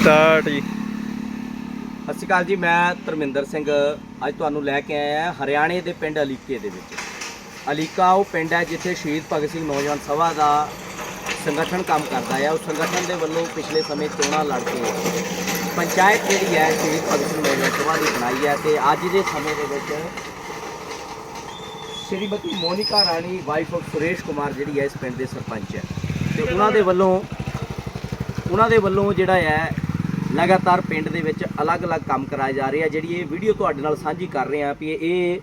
Start ਜੀ। ਸਤਿ ਸ਼੍ਰੀ ਅਕਾਲ ਜੀ, ਮੈਂ ਧਰਮਿੰਦਰ ਸਿੰਘ। ਅੱਜ ਤੁਹਾਨੂੰ ਲੈ ਕੇ ਆਇਆ ਹਾਂ ਹਰਿਆਣੇ ਦੇ ਪਿੰਡ ਅਲੀਕੇ ਦੇ ਵਿੱਚ। ਅਲੀਕਾ ਉਹ ਪਿੰਡ ਹੈ ਜਿੱਥੇ ਸ਼ਹੀਦ ਭਗਤ ਸਿੰਘ ਨੌਜਵਾਨ ਸਭਾ ਦਾ ਸੰਗਠਨ ਕੰਮ ਕਰਦਾ ਹੈ। ਉਸ ਸੰਗਠਨ ਦੇ ਵੱਲੋਂ ਪਿਛਲੇ ਸਮੇਂ ਚੋਣਾਂ ਲੜ ਕੇ ਪੰਚਾਇਤ ਜਿਹੜੀ ਹੈ, ਸ਼ਹੀਦ ਭਗਤ ਸਿੰਘ ਨੌਜਵਾਨ ਸਭਾ ਦੀ ਬਣਾਈ ਹੈ ਤੇ ਅੱਜ ਦੇ ਸਮੇਂ ਦੇ ਵਿੱਚ ਸ਼੍ਰੀਮਤੀ ਮੋਨਿਕਾ ਰਾਣੀ ਵਾਈਫ ਆਫ ਸੁਰੇਸ਼ ਕੁਮਾਰ ਜਿਹੜੀ ਹੈ ਇਸ ਪਿੰਡ ਦੇ ਸਰਪੰਚ ਹੈ। ਤੇ ਉਹਨਾਂ ਦੇ ਵੱਲੋਂ, ਉਹਨਾਂ ਦੇ ਵੱਲੋਂ ਜਿਹੜਾ ਹੈ ਲਗਾਤਾਰ ਪਿੰਡ ਦੇ ਵਿੱਚ ਅਲੱਗ-ਅਲੱਗ ਕੰਮ ਕਰਾਏ ਜਾ ਰਹੇ ਆ। ਜਿਹੜੀ ਇਹ ਵੀਡੀਓ ਤੁਹਾਡੇ ਨਾਲ ਸਾਂਝੀ ਕਰ ਰਹੇ ਆ ਵੀ ਇਹ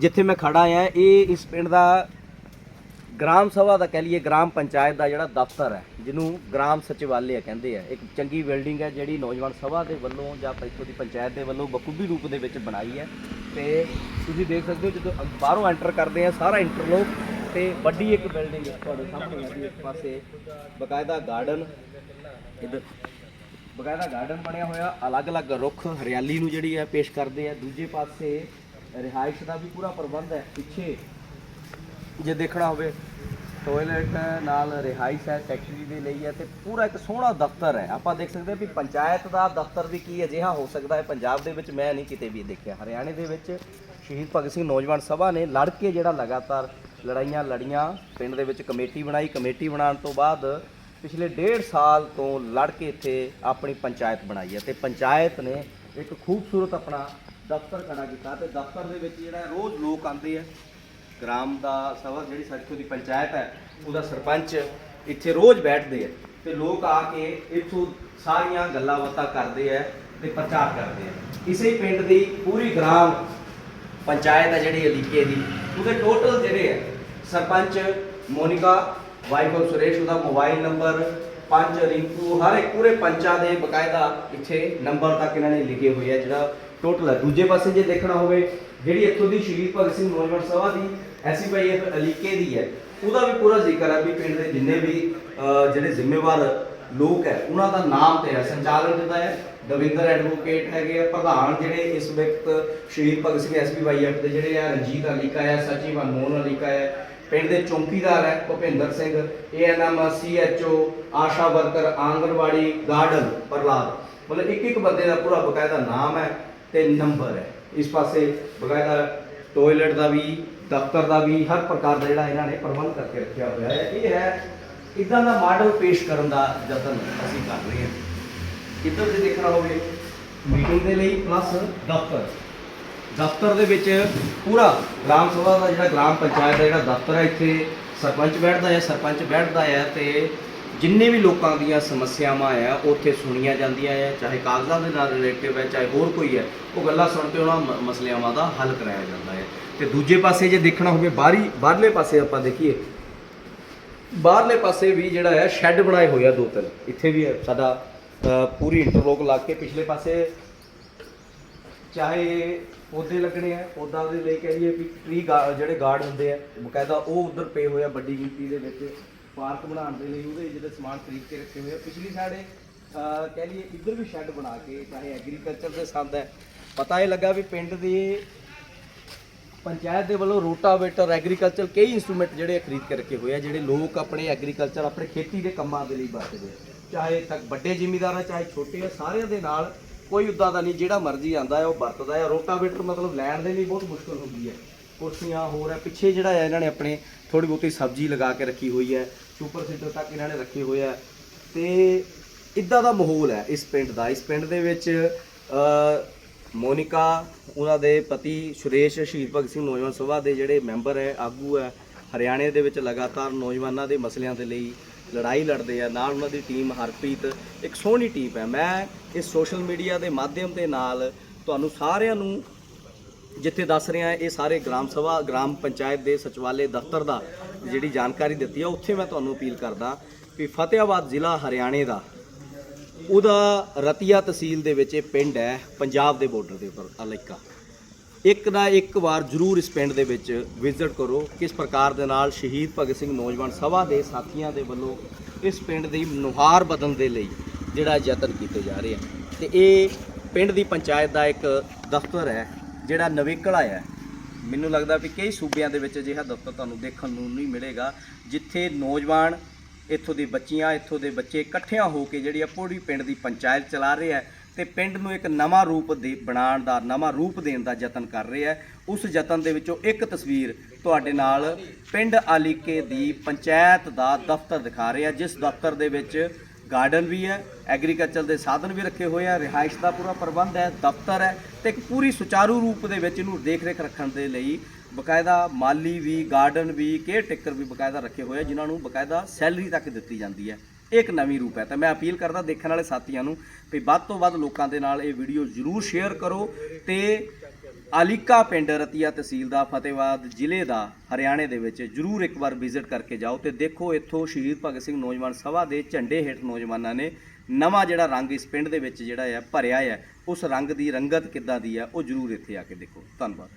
ਜਿੱਥੇ ਮੈਂ ਖੜਾ ਆ, ਇਹ ਇਸ ਪਿੰਡ ਦਾ ਗ੍ਰਾਮ ਸਭਾ ਦਾ ਕਹਿ ਲਈਏ, ਗ੍ਰਾਮ ਪੰਚਾਇਤ ਦਾ ਜਿਹੜਾ ਦਫ਼ਤਰ ਹੈ, ਜਿਹਨੂੰ ਗ੍ਰਾਮ ਸਚਿਵਾਲਿਆ ਕਹਿੰਦੇ ਆ। ਇੱਕ ਚੰਗੀ ਬਿਲਡਿੰਗ ਹੈ ਜਿਹੜੀ ਨੌਜਵਾਨ ਸਭਾ ਦੇ ਵੱਲੋਂ ਜਾਂ ਇੱਥੋਂ ਦੀ ਪੰਚਾਇਤ ਦੇ ਵੱਲੋਂ ਬਖੂਬੀ ਰੂਪ ਦੇ ਵਿੱਚ ਬਣਾਈ ਹੈ। ਤੇ ਤੁਸੀਂ ਦੇਖ ਸਕਦੇ ਹੋ ਜਦੋਂ ਬਾਹਰੋਂ ਐਂਟਰ ਕਰਦੇ ਆ, ਸਾਰਾ ਇੰਟਰਲੋਕ ਤੇ ਵੱਡੀ ਇੱਕ ਬਿਲਡਿੰਗ ਹੈ ਤੁਹਾਡੇ ਸਾਹਮਣੇ ਹੈ ਜੀ, ਇੱਕ ਪਾਸੇ ਬਕਾਇਦਾ ਗਾਰਡਨ ਇੱਧਰ ਬਕਾਇਦਾ ਗਾਰਡਨ ਬਣਿਆ ਹੋਇਆ, ਅਲੱਗ-ਅਲੱਗ ਰੁੱਖ ਹਰਿਆਲੀ ਨੂੰ ਜਿਹੜੀ ਹੈ ਪੇਸ਼ ਕਰਦੇ ਆ। ਦੂਜੇ ਪਾਸੇ ਰਿਹਾਇਸ਼ ਦਾ ਵੀ ਪੂਰਾ ਪ੍ਰਬੰਧ ਹੈ। ਪਿੱਛੇ ਜੇ ਦੇਖਣਾ ਹੋਵੇ ਟਾਇਲਟ ਨਾਲ ਰਿਹਾਇਸ਼ ਹੈ ਟੈਕਸੀ ਦੇ ਲਈ ਹੈ ਤੇ ਪੂਰਾ ਇੱਕ ਸੋਹਣਾ ਦਫ਼ਤਰ ਹੈ। ਆਪਾਂ ਦੇਖ ਸਕਦੇ ਹਾਂ ਵੀ ਪੰਚਾਇਤ ਦਾ ਦਫ਼ਤਰ ਵੀ ਕੀ ਅਜਿਹਾ ਹੋ ਸਕਦਾ ਹੈ। ਪੰਜਾਬ ਦੇ ਵਿੱਚ ਮੈਂ ਨਹੀਂ ਕਿਤੇ ਵੀ ਦੇਖਿਆ। ਹਰਿਆਣੇ ਦੇ ਵਿੱਚ ਸ਼ਹੀਦ ਭਗਤ ਸਿੰਘ ਨੌਜਵਾਨ ਸਭਾ ਨੇ ਲੜ ਕੇ ਜਿਹੜਾ ਲਗਾਤਾਰ ਲੜਾਈਆਂ ਲੜੀਆਂ, ਪਿੰਡ ਦੇ ਵਿੱਚ ਕਮੇਟੀ ਬਣਾਈ। ਕਮੇਟੀ ਬਣਾਉਣ ਤੋਂ ਬਾਅਦ ਪਿਛਲੇ ਡੇਢ ਸਾਲ ਤੋਂ ਲੜ ਕੇ ਇੱਥੇ ਆਪਣੀ ਪੰਚਾਇਤ ਬਣਾਈ ਹੈ ਤੇ ਪੰਚਾਇਤ ਨੇ ਇੱਕ ਖੂਬਸੂਰਤ ਆਪਣਾ ਦਫ਼ਤਰ ਖੜਾ ਕੀਤਾ ਤੇ ਦਫ਼ਤਰ ਦੇ ਵਿੱਚ ਜਿਹੜਾ ਰੋਜ਼ ਲੋਕ ਆਉਂਦੇ ਆ, ਗ੍ਰਾਮ ਦਾ ਸਭਾ ਜਿਹੜੀ ਸਾਡੀ ਦੀ ਪੰਚਾਇਤ ਹੈ, ਉਹਦਾ ਸਰਪੰਚ ਇੱਥੇ ਰੋਜ਼ ਬੈਠਦੇ ਆ ਤੇ ਲੋਕ ਆ ਕੇ ਇੱਥੋਂ ਸਾਰੀਆਂ ਗੱਲਾਂ ਬਾਤਾਂ ਕਰਦੇ ਆ ਤੇ ਪ੍ਰਚਾਰ ਕਰਦੇ ਆ। ਇਸੇ ਪਿੰਡ ਦੀ ਪੂਰੀ ਗ੍ਰਾਮ ਪੰਚਾਇਤ ਹੈ ਜਿਹੜੀ ਅਲੀਕੇ ਦੀ, ਉਹਦੇ ਟੋਟਲ ਜਿਹੜੇ ਆ, ਸਰਪੰਚ ਮੋਨਿਕਾ ਵਾਈਫ ਆਫ ਸੁਰੇਸ਼ ਉਹਦਾ ਮੋਬਾਈਲ ਨੰਬਰ ਪੰਜ ਰਿੰਕੂ, ਹਰ ਇੱਕ ਪੂਰੇ ਪੰਚਾਂ ਦੇ ਬਕਾਇਦਾ ਇੱਥੇ ਨੰਬਰ ਤੱਕ ਇਹਨਾਂ ਨੇ ਲਿਖੇ ਹੋਏ ਆ, ਜਿਹੜਾ ਟੋਟਲ ਹੈ ਦੂਜੇ ਪਾਸੇ ਜੇ ਦੇਖਣਾ ਹੋਵੇ, ਜਿਹੜੀ ਇੱਥੋਂ ਦੀ ਸ਼ਹੀਦ ਭਗਤ ਸਿੰਘ ਨੌਜਵਾਨ ਸਭਾ ਦੀ ਐਸਪੀਆਈਐਫ ਅਲੀਕੇ ਦੀ ਹੈ, ਉਹਦਾ ਵੀ ਪੂਰਾ ਜ਼ਿਕਰ ਹੈ ਵੀ ਪਿੰਡ ਦੇ ਜਿੰਨੇ ਵੀ ਜਿਹੜੇ ਜ਼ਿੰਮੇਵਾਰ ਲੋਕ ਹੈ, ਉਹਨਾਂ ਦਾ ਨਾਮ ਤੇ ਹੈ ਸੰਚਾਲਨ ਜਿਹਦਾ ਹੈ, ਦਵਿੰਦਰ ਐਡਵੋਕੇਟ ਹੈਗੇ ਆ, ਪ੍ਰਧਾਨ ਜਿਹੜੇ ਇਸ ਵਕਤ ਸ਼ਹੀਦ ਭਗਤ ਸਿੰਘ ਐਸਪੀਵਾਈਐਫ ਦੇ ਜਿਹੜੇ ਆ, ਰਣਜੀਤ ਅਲੀਕਾ ਹੈ ਸਚਿਵ ਅਨਮੋਲ ਅਲੀਕਾ ਹੈ ਪਿੰਡ ਦੇ ਚੌਂਕੀਦਾਰ ਹੈ Bhupinder Singh ANM CHO Asha worker anganwadi garden Prahlad ਮਤਲਬ ਇੱਕ ਇੱਕ ਬੰਦੇ ਦਾ ਪੂਰਾ ਬਕਾਇਦਾ ਨਾਮ ਹੈ ਤੇ ਨੰਬਰ ਹੈ। ਇਸ ਪਾਸੇ ਬਕਾਇਦਾ ਟੋਇਲਟ ਦਾ ਵੀ, ਦਫ਼ਤਰ ਦਾ ਵੀ, ਹਰ ਪ੍ਰਕਾਰ ਦਾ ਜਿਹੜਾ ਇਹਨਾਂ ਨੇ ਪ੍ਰਬੰਧ ਕਰਕੇ ਰੱਖਿਆ ਹੋਇਆ ਹੈ। ਇਹ ਹੈ, ਇਦਾਂ ਦਾ ਮਾਡਲ ਪੇਸ਼ ਕਰਨ ਦਾ ਯਤਨ ਅਸੀਂ ਕਰ ਰਹੇ ਹਾਂ। ਕਿੱਧਰ ਜੇ ਦੇਖਣਾ ਹੋਵੇ? ਮੀਟਿੰਗ ਦੇ ਲਈ ਪਲੱਸ ਦਫ਼ਤਰ। ਦਫ਼ਤਰ ਦੇ ਵਿੱਚ ਪੂਰਾ ਗ੍ਰਾਮ ਸਭਾ ਦਾ ਜਿਹੜਾ ਗ੍ਰਾਮ ਪੰਚਾਇਤ ਦਾ ਜਿਹੜਾ ਦਫ਼ਤਰ ਹੈ, ਇੱਥੇ ਸਰਪੰਚ ਬੈਠਦਾ ਹੈ, ਸਰਪੰਚ ਬੈਠਦਾ ਹੈ ਤੇ ਜਿੰਨੇ ਵੀ ਲੋਕਾਂ ਦੀਆਂ ਸਮੱਸਿਆਵਾਂ ਆ ਉਹ ਉੱਥੇ ਸੁਣੀਆਂ ਜਾਂਦੀਆਂ ਹੈ, ਚਾਹੇ ਕਾਗਜ਼ਾਂ ਦੇ ਨਾਲ ਰਿਲੇਟਿਵ ਹੈ, ਚਾਹੇ ਹੋਰ ਕੋਈ ਹੈ, ਉਹ ਗੱਲਾਂ ਸੁਣ ਕੇ ਉਹਨਾਂ ਮ- ਮਸਲਿਆਵਾਂ ਦਾ ਹੱਲ ਕਰਾਇਆ ਜਾਂਦਾ ਹੈ। ਤੇ ਦੂਜੇ ਪਾਸੇ ਜੇ ਦੇਖਣਾ ਹੋਵੇ, ਬਾਹਰੀ, ਬਾਹਰਲੇ ਪਾਸੇ ਆਪਾਂ ਦੇਖੀਏ, ਬਾਹਰਲੇ ਪਾਸੇ ਵੀ ਜਿਹੜਾ ਹੈ, ਸ਼ੈੱਡ ਬਣਾਏ ਹੋਏ ਆ ਦੋ ਤਿੰਨ। ਇੱਥੇ ਵੀ ਹੈ ਸਾਡਾ ਪੂਰੀ ਇੰਟਰਲੋਕ ਲਾ ਕੇ ਪਿਛਲੇ ਪਾਸੇ ਚਾਹੇ ਪੌਦੇ ਲੱਗਣੇ ਆ, ਪੌਦਾ ਦੇ ਲਈ ਕਹਿ ਲਈਏ ਵੀ ਟ੍ਰੀ ਜਿਹੜੇ ਗਾਰਡ ਹੁੰਦੇ ਆ, ਬਕਾਇਦਾ ਉਹ ਉਧਰ ਪਏ ਹੋਏ ਆ ਵੱਡੀ ਗਿਣਤੀ ਦੇ ਵਿੱਚ। ਪਾਰਕ ਬਣਾਉਣ ਦੇ ਲਈ ਉਹਦੇ ਜਿਹੜੇ ਸਮਾਨ ਖਰੀਦ ਕੇ ਰੱਖੇ ਹੋਏ ਆ। ਪਿਛਲੀ ਸਾਡੇ ਕਹਿ ਲਈਏ ਇੱਧਰ ਵੀ ਸ਼ੈੱਡ ਬਣਾ ਕੇ, ਚਾਹੇ ਐਗਰੀਕਲਚਰ ਦੇ ਸੰਦ ਹੈ। ਪਤਾ ਇਹ ਲੱਗਾ ਵੀ ਪਿੰਡ ਦੇ ਪੰਚਾਇਤ ਦੇ ਵੱਲੋਂ ਰੋਟਾਵੇਟਰ ਐਗਰੀਕਲਚਰ ਕਈ ਇਨਸਟਰੂਮੈਂਟ ਜਿਹੜੇ ਖਰੀਦ ਕੇ ਰੱਖੇ ਹੋਏ ਆ, ਜਿਹੜੇ ਲੋਕ ਆਪਣੇ ਐਗਰੀਕਲਚਰ ਆਪਣੇ ਖੇਤੀ ਦੇ ਕੰਮਾਂ ਦੇ ਲਈ ਵਰਤਦੇ ਆ। ਚਾਹੇ ਤੱਕ ਵੱਡੇ ਜ਼ਿਮੀਦਾਰ ਆ, ਚਾਹੇ ਛੋਟੇ ਆ, ਸਾਰਿਆਂ ਦੇ ਨਾਲ ਕੋਈ ਉਦਾਂ ਦਾ ਨਹੀਂ, ਜਿਹੜਾ ਮਰਜ਼ੀ ਆਂਦਾ ਹੈ, ਉਹ ਵਰਤਦਾ ਹੈ। ਰੋਟਾਵੇਟਰ ਮਤਲਬ ਲੈਣ ਦੇ ਲਈ ਬਹੁਤ ਮੁਸ਼ਕਲ ਹੁੰਦੀ ਹੈ। ਕੁਰਸੀਆਂ ਹੋਰ ਹੈ, ਪਿੱਛੇ ਜਿਹੜਾ ਹੈ, ਇਹਨਾਂ ਨੇ ਆਪਣੇ ਥੋੜੀ ਬਹੁਤੀ ਸਬਜ਼ੀ ਲਗਾ ਕੇ ਰੱਖੀ ਹੋਈ ਹੈ, ਸੁਪਰ ਸੀਟਰ ਤੱਕ ਇਹਨਾਂ ਨੇ ਰੱਖੇ ਹੋਏ ਆ। ਤੇ ਇਦਾਂ ਦਾ ਮਾਹੌਲ ਹੈ ਇਸ ਪਿੰਡ ਦਾ। ਇਸ ਪਿੰਡ ਦੇ ਵਿੱਚ ਮੋਨਿਕਾ, ਉਹਨਾਂ ਦੇ ਪਤੀ ਸੁਰੇਸ਼, ਸ਼ਹੀਦ ਭਗਤ ਸਿੰਘ ਨੌਜਵਾਨ ਸਭਾ ਦੇ ਜਿਹੜੇ ਮੈਂਬਰ ਹੈ, ਆਗੂ ਹੈ, ਹਰਿਆਣੇ ਦੇ ਵਿੱਚ ਲਗਾਤਾਰ ਨੌਜਵਾਨਾਂ ਦੇ ਮਸਲਿਆਂ ਦੇ ਲਈ ਲੜਾਈ ਲੜਦੇ ਆ, ਨਾਲ ਉਹਨਾਂ ਦੀ ਟੀਮ ਹਰਪ੍ਰੀਤ, ਇੱਕ ਸੋਹਣੀ ਟੀਮ ਹੈ। ਮੈਂ ਇਸ ਸੋਸ਼ਲ ਮੀਡੀਆ ਦੇ ਮਾਧਿਅਮ ਦੇ ਨਾਲ ਤੁਹਾਨੂੰ ਸਾਰਿਆਂ ਨੂੰ ਜਿੱਥੇ ਦੱਸ ਰਿਹਾ, ਇਹ ਸਾਰੇ ਗ੍ਰਾਮ ਸਭਾ, ਗ੍ਰਾਮ ਪੰਚਾਇਤ ਦੇ ਸਚਿਵਾਲय ਦਫ਼ਤਰ ਦਾ ਜਿਹੜੀ ਜਾਣਕਾਰੀ ਦਿੱਤੀ ਆ, ਉੱਥੇ ਮੈਂ ਤੁਹਾਨੂੰ ਅਪੀਲ ਕਰਦਾ ਵੀ ਫਤਿਆਬਾਦ ਜ਼ਿਲ੍ਹਾ ਹਰਿਆਣੇ ਦਾ, ਉਹਦਾ ਰਤੀਆ ਤਹਿਸੀਲ ਦੇ ਵਿੱਚ ਇਹ ਪਿੰਡ ਹੈ, ਪੰਜਾਬ ਦੇ ਬਾਰਡਰ ਦੇ ਉੱਪਰ, ਅਲੈਕਾ। ਇੱਕ ਨਾ ਇੱਕ ਵਾਰ ਜ਼ਰੂਰ ਇਸ ਪਿੰਡ ਦੇ ਵਿੱਚ ਵਿਜ਼ਿਟ ਕਰੋ। ਕਿਸ ਪ੍ਰਕਾਰ ਦੇ ਨਾਲ ਸ਼ਹੀਦ ਭਗਤ ਸਿੰਘ ਨੌਜਵਾਨ ਸਭਾ ਦੇ ਸਾਥੀਆਂ ਦੇ ਵੱਲੋਂ ਇਸ ਪਿੰਡ ਦੀ ਨੁਹਾਰ ਬਦਲਣ ਦੇ ਲਈ ਜਿਹੜਾ ਯਤਨ ਕੀਤੇ ਜਾ ਰਹੇ ਆ। ਤੇ ਇਹ ਪਿੰਡ ਦੀ ਪੰਚਾਇਤ ਦਾ ਇੱਕ ਦਫ਼ਤਰ ਹੈ, ਜਿਹੜਾ ਨਵੇਕਲਾ ਹੈ। ਮੈਨੂੰ ਲੱਗਦਾ ਵੀ ਕਈ ਸੂਬਿਆਂ ਦੇ ਵਿੱਚ ਅਜਿਹਾ ਦਫ਼ਤਰ ਤੁਹਾਨੂੰ ਦੇਖਣ ਨੂੰ ਨਹੀਂ ਮਿਲੇਗਾ, ਜਿੱਥੇ ਨੌਜਵਾਨ ਇੱਥੋਂ ਦੀ ਬੱਚੀਆਂ, ਇੱਥੋਂ ਦੇ ਬੱਚੇ ਇਕੱਠਿਆਂ ਹੋ ਕੇ ਜਿਹੜੀ ਆ ਪੂਰੀ ਪਿੰਡ ਦੀ ਪੰਚਾਇਤ ਚਲਾ ਰਹੇ ਆ। ਤੇ ਪਿੰਡ ਨੂੰ ਇੱਕ ਨਵਾਂ ਰੂਪ ਦੇ ਬਣਾਉਣ ਦਾ, ਨਵਾਂ ਰੂਪ ਦੇਣ ਦਾ ਯਤਨ ਕਰ ਰਹੇ ਹੈ। ਉਸ ਯਤਨ ਦੇ ਵਿੱਚੋਂ ਇੱਕ ਤਸਵੀਰ ਤੁਹਾਡੇ ਨਾਲ ਪਿੰਡ ਆਲੀਕੇ ਦੀ ਪੰਚਾਇਤ ਦਾ ਦਫ਼ਤਰ ਦਿਖਾ ਰਹੇ ਆ ਜਿਸ ਦਫ਼ਤਰ ਦੇ ਵਿੱਚ ਗਾਰਡਨ ਵੀ ਹੈ, ਐਗਰੀਕਲਚਰ ਦੇ ਸਾਧਨ ਵੀ ਰੱਖੇ ਹੋਏ ਆ, ਰਿਹਾਇਸ਼ ਦਾ ਪੂਰਾ ਪ੍ਰਬੰਧ ਹੈ, ਦਫ਼ਤਰ ਹੈ ਤੇ ਇੱਕ ਪੂਰੀ ਸੁਚਾਰੂ ਰੂਪ ਦੇ ਵਿੱਚ ਇਹਨੂੰ ਦੇਖ-ਰੇਖ ਰੱਖਣ ਦੇ ਲਈ ਬਕਾਇਦਾ ਮਾਲੀ ਵੀ, ਗਾਰਡਨ ਵੀ ਕੇਅਰ ਟੇਕਰ ਵੀ ਬਕਾਇਦਾ ਰੱਖੇ ਹੋਏ ਆ, ਜਿਨ੍ਹਾਂ ਨੂੰ ਬਕਾਇਦਾ ਸੈਲਰੀ ਤੱਕ ਦਿੱਤੀ ਜਾਂਦੀ ਹੈ। ਇਹ ਇੱਕ ਨਵੀਂ ਰੂਪ ਹੈ। ਤਾਂ ਮੈਂ ਅਪੀਲ ਕਰਦਾ ਦੇਖਣ ਵਾਲੇ ਸਾਥੀਆਂ ਨੂੰ ਵੀ ਵੱਧ ਤੋਂ ਵੱਧ ਲੋਕਾਂ ਦੇ ਨਾਲ ਇਹ ਵੀਡੀਓ ਜ਼ਰੂਰ ਸ਼ੇਅਰ ਕਰੋ ਤੇ ਆਲੀਕਾ ਪਿੰਡ ਰਤੀਆ ਤਹਿਸੀਲ ਦਾ, ਫਤਿਹਵਾਦ ਜ਼ਿਲ੍ਹੇ ਦਾ, ਹਰਿਆਣੇ ਦੇ ਵਿੱਚ ਜਰੂਰ ਇੱਕ ਵਾਰ ਵਿਜ਼ਿਟ ਕਰਕੇ ਜਾਓ ਤੇ ਦੇਖੋ ਇੱਥੋਂ ਸ਼ਹੀਦ ਭਗਤ ਸਿੰਘ ਨੌਜਵਾਨ ਸਭਾ ਦੇ ਝੰਡੇ ਹੇਠ ਨੌਜਵਾਨਾਂ ਨੇ ਨਵਾਂ ਜਿਹੜਾ ਰੰਗ ਇਸ ਪਿੰਡ ਦੇ ਵਿੱਚ ਜਿਹੜਾ ਹੈ, ਭਰਿਆ ਹੈ, ਉਸ ਰੰਗ ਦੀ ਰੰਗਤ ਕਿੱਦਾਂ ਦੀ ਹੈ, ਉਹ ਜਰੂਰ ਇੱਥੇ ਆ ਕੇ ਦੇਖੋ। ਧੰਨਵਾਦ।